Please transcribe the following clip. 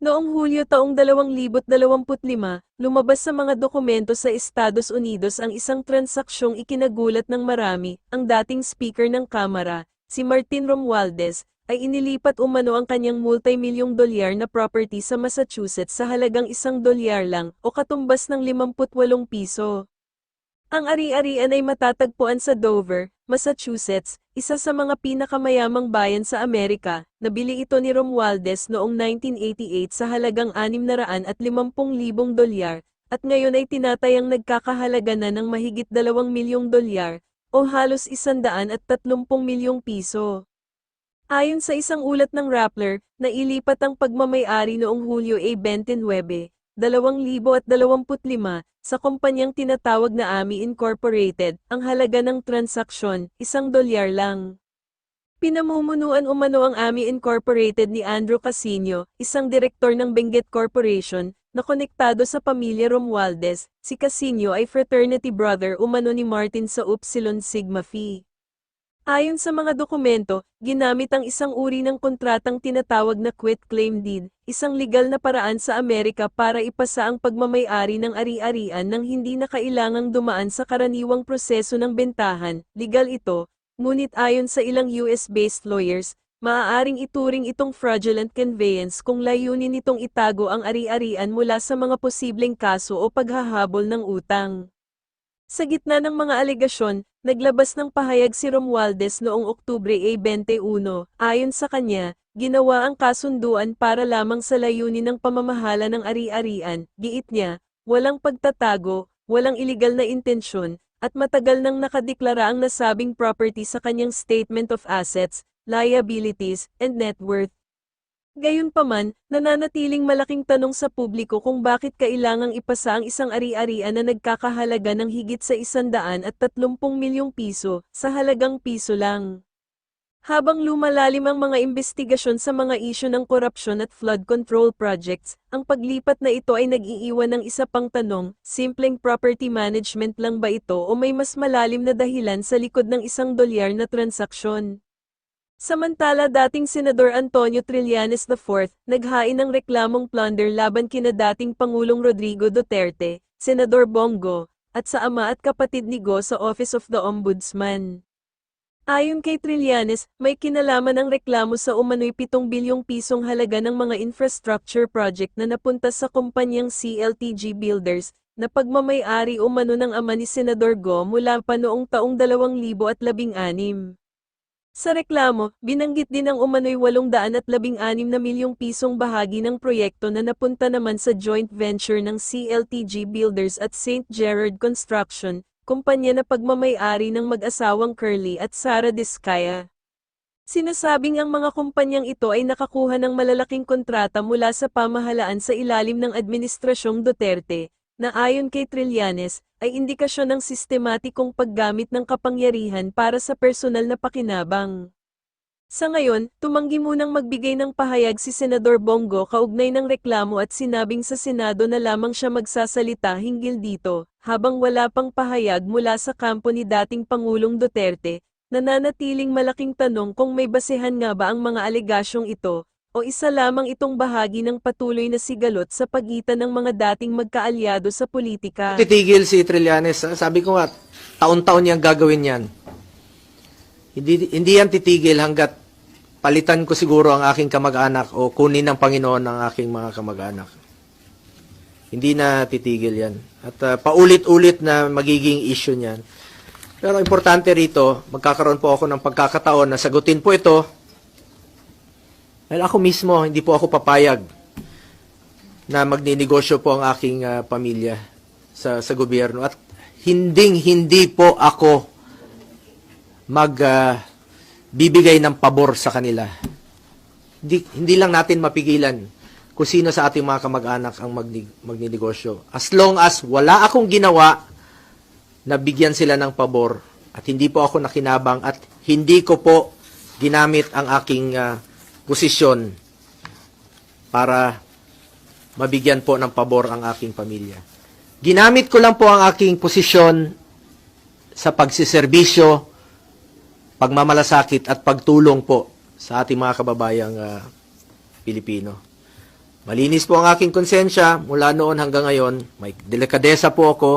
Noong Hulyo taong 2025, lumabas sa mga dokumento sa Estados Unidos ang isang transaksyong ikinagulat ng marami, ang dating Speaker ng Kamara, si Martin Romualdez, ay inilipat umano ang kanyang multi-milyong dolyar na property sa Massachusetts sa halagang isang dolyar lang o katumbas ng 58 piso. Ang ari-arian ay matatagpuan sa Dover, Massachusetts, isa sa mga pinakamayamang bayan sa Amerika. Nabili ito ni Romualdez noong 1988 sa halagang 650,000 dolyar, at ngayon ay tinatayang nagkakahalaga na ng mahigit 2 milyong dolyar, o halos 130 milyong piso. Ayon sa isang ulat ng Rappler, nailipat ang pagmamayari noong Hulyo A. 29, 2025, sa kumpanyang tinatawag na AMI Incorporated, ang halaga ng transaksyon, isang dolyar lang. Pinamumunuan umano ang AMI Incorporated ni Andrew Casino, isang direktor ng Benguet Corporation, na konektado sa pamilya Romualdez. Si Casino ay fraternity brother umano ni Martin sa Upsilon Sigma Phi. Ayon sa mga dokumento, ginamit ang isang uri ng kontratang tinatawag na quit-claim deed, isang legal na paraan sa Amerika para ipasa ang pagmamayari ng ari-arian nang hindi na kailangang dumaan sa karaniwang proseso ng bentahan. Legal ito, ngunit ayon sa ilang US-based lawyers, maaaring ituring itong fraudulent conveyance kung layunin nitong itago ang ari-arian mula sa mga posibleng kaso o paghahabol ng utang. Sa gitna ng mga alegasyon, naglabas ng pahayag si Romualdez noong Oktubre A. 21. Ayon sa kanya, ginawa ang kasunduan para lamang sa layunin ng pamamahala ng ari-arian. Giit niya, walang pagtatago, walang iligal na intensyon, at matagal nang nakadeklara ang nasabing property sa kanyang Statement of Assets, Liabilities, and Net Worth. Gayunpaman, nananatiling malaking tanong sa publiko kung bakit kailangang ipasa ang isang ari-arian na nagkakahalaga ng higit sa isandaan at 30 milyong piso, sa halagang piso lang. Habang lumalalim ang mga investigasyon sa mga isyu ng korupsyon at flood control projects, ang paglipat na ito ay nag-iiwan ng isa pang tanong, simpleng property management lang ba ito o may mas malalim na dahilan sa likod ng isang dolyar na transaksyon? Samantala dating Senador Antonio Trillanes IV, naghain ng reklamong plunder laban kina dating Pangulong Rodrigo Duterte, Senador Bongo, at sa ama at kapatid ni Go sa Office of the Ombudsman. Ayon kay Trillanes, may kinalaman ang reklamo sa umano'y 7 bilyong pisong halaga ng mga infrastructure project na napunta sa kumpanyang CLTG Builders, na pagmamayari umano ng ama ni Senador Go mula pa noong taong 2016. Sa reklamo, binanggit din ang umano'y 816 na milyong pisong bahagi ng proyekto na napunta naman sa joint venture ng CLTG Builders at St. Gerard Construction, kumpanya na pagmamayari ng mag-asawang Curly at Sara Diskaya. Sinasabing ang mga kumpanyang ito ay nakakuha ng malalaking kontrata mula sa pamahalaan sa ilalim ng Administrasyong Duterte, na ayon kay Trillanes, ay indikasyon ng sistematikong paggamit ng kapangyarihan para sa personal na pakinabang. Sa ngayon, tumanggi munang magbigay ng pahayag si Senador Bongo kaugnay ng reklamo at sinabing sa Senado na lamang siya magsasalita hinggil dito, habang wala pang pahayag mula sa kampo ni dating Pangulong Duterte, nananatiling malaking tanong kung may basehan nga ba ang mga alegasyong ito, o isa lamang itong bahagi ng patuloy na sigalot sa pagitan ng mga dating magkaalyado sa politika. Titigil si Trillanes. Sabi ko nga, taon-taon niyang gagawin yan. Hindi, hindi yan titigil hanggat palitan ko siguro ang aking kamag-anak o kunin ng Panginoon ang aking mga kamag-anak. Hindi na titigil yan. At uh, paulit-ulit na magiging issue niyan. Pero importante rito, magkakaroon po ako ng pagkakataon na sagutin po ito dahil ako mismo, hindi po ako papayag na magninegosyo po ang aking uh, pamilya sa, sa gobyerno. At hinding hindi po ako mag uh, bibigay ng pabor sa kanila. Hindi, hindi lang natin mapigilan kung sino sa ating mga kamag-anak ang magni, magninegosyo. As long as wala akong ginawa na bigyan sila ng pabor at hindi po ako nakinabang at hindi ko po ginamit ang aking uh, posisyon para mabigyan po ng pabor ang aking pamilya. Ginamit ko lang po ang aking posisyon sa pagsiservisyo, pagmamalasakit at pagtulong po sa ating mga kababayang uh, Pilipino. Malinis po ang aking konsensya mula noon hanggang ngayon. May delikadesa po ako